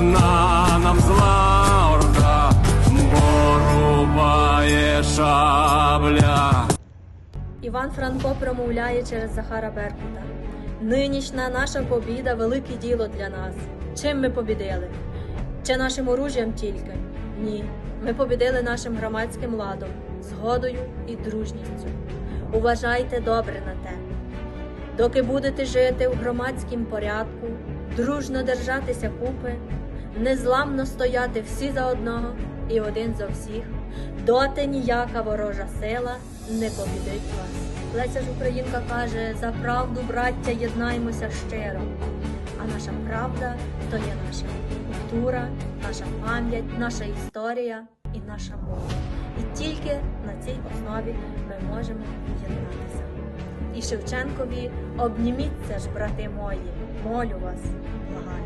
страшна нам зла орда, порубає шабля. Іван Франко промовляє через Захара Беркута. Нинішня наша побіда велике діло для нас. Чим ми побідили? Чи нашим оружієм тільки? Ні. Ми побідили нашим громадським ладом, згодою і дружністю. Уважайте добре на те. Доки будете жити в громадському порядку, дружно держатися купи незламно стояти всі за одного і один за всіх, доти ніяка ворожа сила не побідить вас. Леся ж Українка каже: за правду, браття, єднаймося щиро. А наша правда то є наша культура, наша пам'ять, наша історія і наша мова. І тільки на цій основі ми можемо єднатися. І Шевченкові обніміться ж, брати мої, молю вас, благаю.